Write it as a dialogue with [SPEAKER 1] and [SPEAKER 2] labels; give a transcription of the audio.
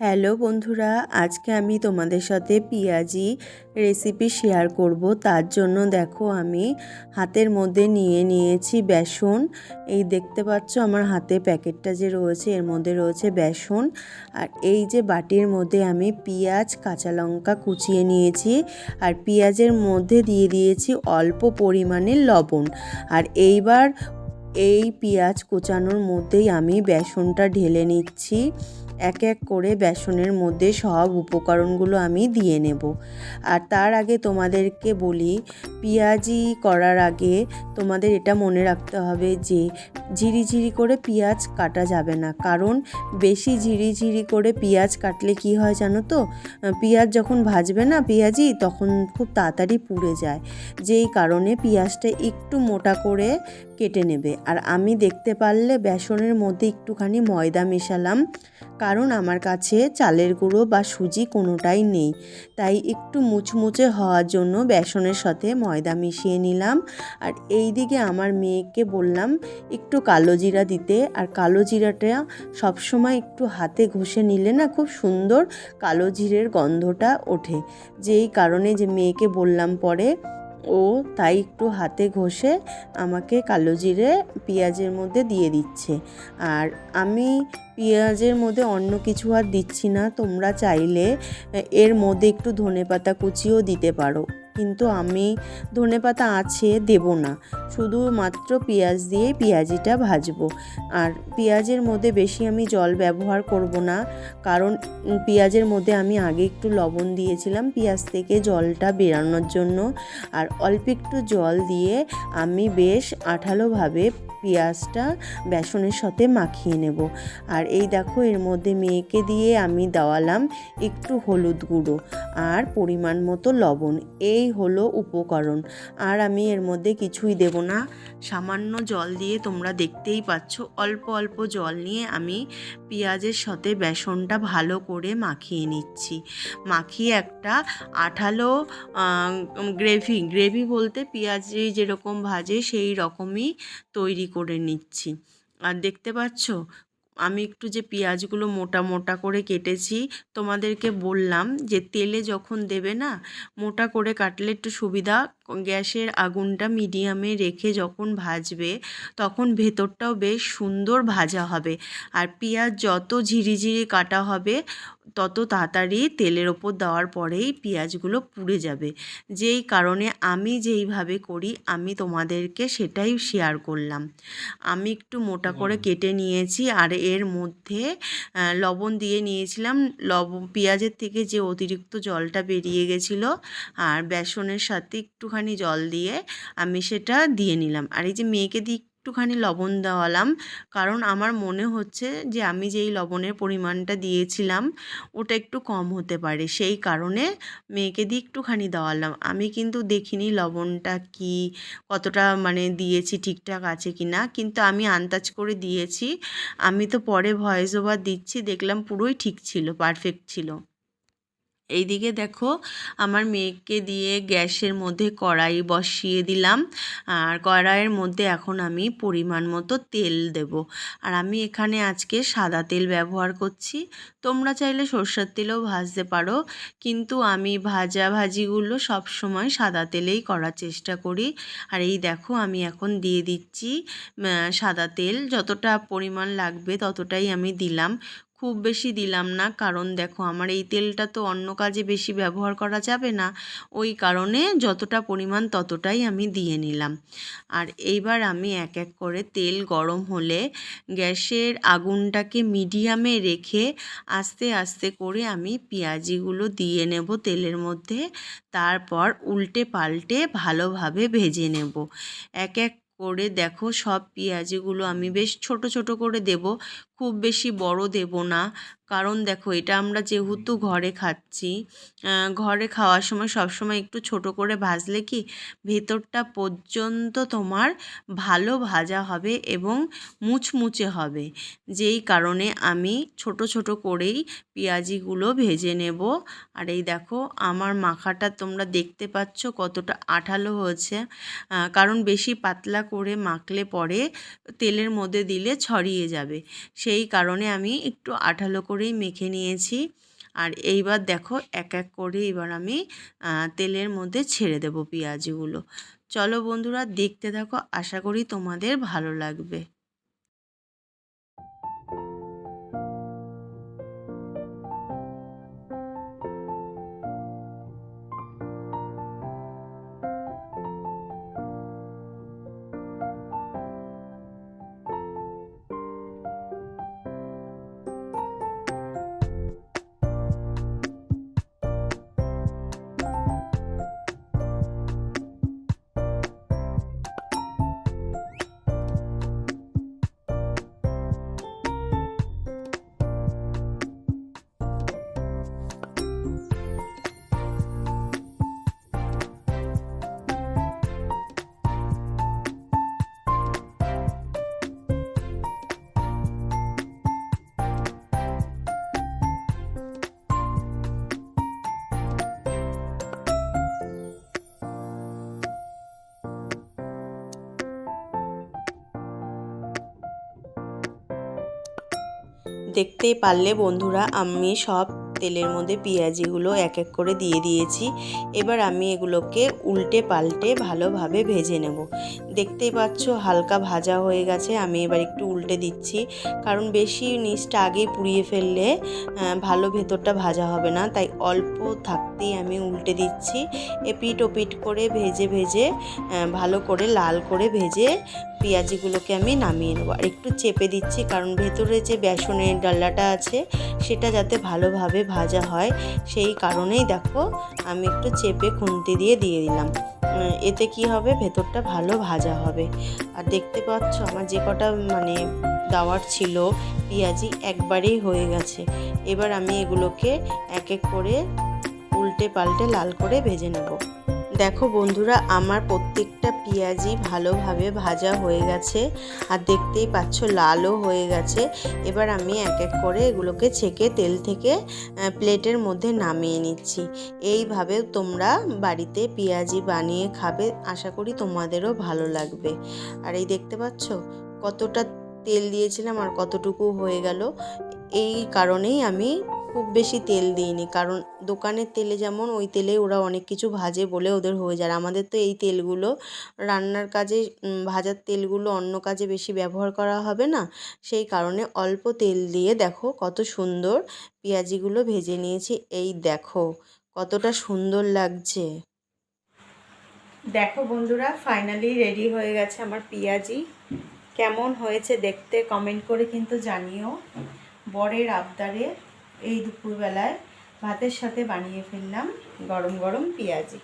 [SPEAKER 1] Hello বন্ধুরা, আজকে আমি তোমাদের সাথে পেঁয়াজি রেসিপি শেয়ার করব। তার জন্য দেখো আমি হাতের মধ্যে নিয়ে নিয়েছি বেসন। এই দেখতে পাচ্ছ আমার হাতে প্যাকেটটা যে রয়েছে, এর মধ্যে রয়েছে বেসন। আর এই যে বাটির মধ্যে আমি পেঁয়াজ, কাঁচা লঙ্কা কুচিয়ে নিয়েছি। আর পেঁয়াজের মধ্যে দিয়ে দিয়েছি অল্প পরিমাণে লবণ। আর এইবার এই পেঁয়াজ কোচানোর মধ্যেই আমি বেসনটা ঢেলে নিচ্ছি। এক এক করে বেসনের মধ্যে সব উপকরণগুলো আমি দিয়ে নেব। আর তার আগে তোমাদেরকে বলি, পেঁয়াজি করার আগে তোমাদের এটা মনে রাখতে হবে যে, ঝিরিঝিরি করে পেঁয়াজ কাটা যাবে না। কারণ বেশি ঝিরিঝিরি করে পেঁয়াজ কাটলে কি হয় জানো তো? পেঁয়াজ যখন ভাজবে না পেঁয়াজি, তখন খুব তাড়াতাড়ি পুড়ে যায়। যেই কারণে পেঁয়াজটা একটু মোটা করে কেটে নেবে। আর আমি দেখতে পারলে বেসনের মধ্যে একটুখানি ময়দা মেশালাম। কারণ আমার কাছে চালের গুঁড়ো বা সুজি কোনোটাই নেই। তাই একটু মুচমুচে হওয়ার জন্য বেসনের সাথে ময়দা মিশিয়ে নিলাম। আর এই দিকে আমার মেয়েকে বললাম, একটু কালো জিরা দিতে। আর কালো জিরাটা সবসময় একটু হাতে ঘষে নিলে না খুব সুন্দর কালো জিরের গন্ধটা ওঠে। যেই কারণে যে মেয়েকে বললাম পরে ও তাই একটু হাতে ঘষে আমাকে কালো জিরে পেঁয়াজের মধ্যে দিয়ে দিচ্ছে। আর আমি পেঁয়াজের মধ্যে অন্য কিছু আর দিচ্ছি না, তোমরা চাইলে এর মধ্যে একটু ধনে পাতা কুচিও দিতে পারো। কিন্তু আমি ধনে পাতা আছে দেব না। শুধুমাত্র পেঁয়াজ দিয়ে পেঁয়াজিটা ভাজবো। আর পেঁয়াজের মধ্যে বেশি আমি জল ব্যবহার করব না, কারণ পেঁয়াজের মধ্যে আমি আগে একটু লবণ দিয়েছিলাম, পেঁয়াজ থেকে জলটা বেরানোর জন্য। আর অল্প একটু জল দিয়ে আমি বেশ আঠালোভাবে পেঁয়াজটা বেসনের সাথে মাখিয়ে নেব। আর এই দেখো, এর মধ্যে মেয়েকে দিয়ে আমি দেওয়ালাম একটু হলুদ গুঁড়ো আর পরিমাণ মতো লবণ। এই হলো উপকরণ। আর আমি এর মধ্যে কিছুই দেব না। সামান্য জল দিয়ে তোমরা দেখতেই পাচ্ছ, অল্প অল্প জল নিয়ে আমি পেঁয়াজের সাথে বেসনটা ভালো করে মাখিয়ে নিচ্ছি। মাখিয়ে একটা আঠালো গ্রেভি গ্রেভি বলতে পেঁয়াজ যেরকম ভাজে সেই রকমই তৈরি করে নিচ্ছি। আর দেখতে পাচ্ছ আমি একটু যে পেঁয়াজগুলো মোটা মোটা করে কেটেছি, তোমাদেরকে বললাম যে তেলে যখন দেবে না, মোটা করে কাটলে একটু সুবিধা, গ্যাসের আগুনটা মিডিয়ামে রেখে যখন ভাজবে, তখন ভেতরটাও বেশ সুন্দর ভাজা হবে। আর পেঁয়াজ যত ঝিরিঝিরি কাটা হবে তত তাড়াতাড়ি তেলের ওপর দেওয়ার পরেই পেঁয়াজগুলো পুড়ে যাবে। যেই কারণে আমি যেইভাবে করি আমি তোমাদেরকে সেটাই শেয়ার করলাম। আমি একটু মোটা করে কেটে নিয়েছি আর এর মধ্যে লবণ দিয়ে নিয়েছিলাম। লবণ পেঁয়াজের থেকে যে অতিরিক্ত জলটা বেরিয়ে গেছিল আর বেসনের সাথে একটুখানি জল দিয়ে আমি সেটা দিয়ে নিলাম। আর এই যে মেয়েকে দিয়ে একটুখানি লবণ দেওয়ালাম। কারণ আমার মনে হচ্ছে যে, আমি যেই লবণের পরিমাণটা দিয়েছিলাম, ওটা একটু কম হতে পারে। সেই কারণে মেয়েকে দিয়ে একটুখানি দেওয়ালাম। আমি কিন্তু দেখিনি লবণটা কি, কতটা মানে দিয়েছি, ঠিকঠাক আছে কি না কিন্তু আমি আন্দাজ করে দিয়েছি। আমি তো পরে ভয়েস ওভার দিচ্ছি, দেখলাম পুরোই ঠিক ছিল পারফেক্ট ছিল। এইদিকে দেখো আমার মেয়েকে দিয়ে গ্যাসের মধ্যে কড়াই বসিয়ে দিলাম। আর কড়াইয়ের মধ্যে এখন আমি পরিমাণ মতো তেল দেব। আর আমি এখানে আজকে সাদা তেল ব্যবহার করছি। তোমরা চাইলে সর্ষের তেলেও ভাজতে পারো। কিন্তু আমি ভাজা ভাজিগুলো সব সময় সাদা তেলেই করার চেষ্টা করি। আর এই দেখো আমি এখন দিয়ে দিচ্ছি সাদা তেল। যতটা পরিমাণ লাগবে ততটাই আমি দিলাম। খুব বেশি দিলাম না। কারণ দেখো, আমার এই তেলটা তো অন্য কাজে বেশি ব্যবহার করা যাবে না। ওই কারণে যতটা পরিমাণ ততটাই আমি দিয়ে নিলাম। আর এইবার আমি এক এক করে তেল গরম হলে গ্যাসের আগুনটাকে মিডিয়ামে রেখে আস্তে আস্তে করে আমি পেঁয়াজিগুলো দিয়ে নেব তেলের মধ্যে। তারপর উল্টে পাল্টে ভালোভাবে ভেজে নেব। এক এক করে দেখো সব পেঁয়াজিগুলো আমি বেশ ছোট ছোট করে দেব। খুব বেশি বড় দেব না। কারণ দেখো, এটা আমরা যেহেতু ঘরে খাচ্ছি ঘরে খাওয়ার সময় সবসময় একটু ছোট করে ভাজলে কি ভেতরটা পর্যন্ত তোমার ভালো ভাজা হবে এবং মুচমুচে হবে। যেই কারণে আমি ছোট ছোট করেই পেঁয়াজিগুলো ভেজে নেব। আর এই দেখো, আমার মাখাটা তোমরা দেখতে পাচ্ছ কতটা আঠালো হয়েছে। কারণ বেশি পাতলা করে মাখলে পরে তেলের মধ্যে দিলে ছড়িয়ে যাবে। সেই কারণে আমি একটু আঠালো করে করেই মেখে নিয়েছি। আর এইবার দেখো এক এক করে এবার আমি তেলের মধ্যে ছেড়ে দেব পেঁয়াজগুলো। চলো বন্ধুরা দেখতে থাকো, আশা করি তোমাদের ভালো লাগবে। দেখতেই পারলে বন্ধুরা আমি সব তেলের মধ্যে পেঁয়াজিগুলো এক এক করে দিয়ে দিয়েছি। এবার আমি এগুলোকে উল্টে পাল্টে ভালোভাবে ভেজে নেব। দেখতেই পাচ্ছ হালকা ভাজা হয়ে গেছে, আমি এবার একটু উল্টে দিচ্ছি। কারণ বেশি নিচটা আগেই পুড়িয়ে ফেললে ভালো ভেতরটা ভাজা হবে না। তাই অল্প থাকতেই আমি উল্টে দিচ্ছি। এপিট ওপিট করে ভেজে ভেজে ভালো করে লাল করে ভেজে পেঁয়াজিগুলোকে আমি নামিয়ে নেব। আর একটু চেপে দিচ্ছি, কারণ ভেতরে যে বেসনের ডাল্লাটা আছে, সেটা যাতে ভালোভাবে ভাজা হয়, সেই কারণেই দেখো আমি একটু চেপে খুন্তি দিয়ে দিয়ে দিলাম। এতে কি হবে? ভেতরটা ভালো ভাজা হবে। আর দেখতে পাচ্ছ আমার যে কটা মানে দাওয়ার ছিল, পেঁয়াজি একবারেই হয়ে গেছে। এবার আমি এগুলোকে এক এক করে উল্টে পাল্টে লাল করে ভেজে নেব। দেখো বন্ধুরা, আমার প্রত্যেকটা পেঁয়াজি ভালোভাবে ভাজা হয়ে গেছে। আর দেখতেই পাচ্ছ, লালও হয়ে গেছে। এবার আমি এক এক করে এগুলোকে ছেঁকে তেল থেকে প্লেটের মধ্যে নামিয়ে নিচ্ছি। এইভাবে তোমরা বাড়িতে পেঁয়াজি বানিয়ে খাবে, আশা করি তোমাদেরও ভালো লাগবে। আর এই দেখতে পাচ্ছ, কতটা তেল দিয়েছিলাম আর কতটুকু হয়ে গেল। এই কারণেই আমি খুব বেশি তেল দিইনি। কারণ দোকানের তেলে যেমন ওই তেলে ওরা অনেক কিছু ভাজে বলে ওদের হয়ে যায়। আমাদের তো এই তেলগুলো রান্নার কাজে ভাজার তেলগুলো অন্য কাজে বেশি ব্যবহার করা হবে না। সেই কারণে অল্প তেল দিয়ে দেখো কত সুন্দর পেঁয়াজিগুলো ভেজে নিয়েছি। এই দেখো কতটা সুন্দর লাগছে। দেখো বন্ধুরা ফাইনালি রেডি হয়ে গেছে আমার পেঁয়াজি। কেমন হয়েছে দেখতে কমেন্ট করে কিন্তু জানিও। বরের আবদারে এই দুপুরবেলায় ভাতের সাথে বানিয়ে ফেললাম গরম গরম পেঁয়াজি।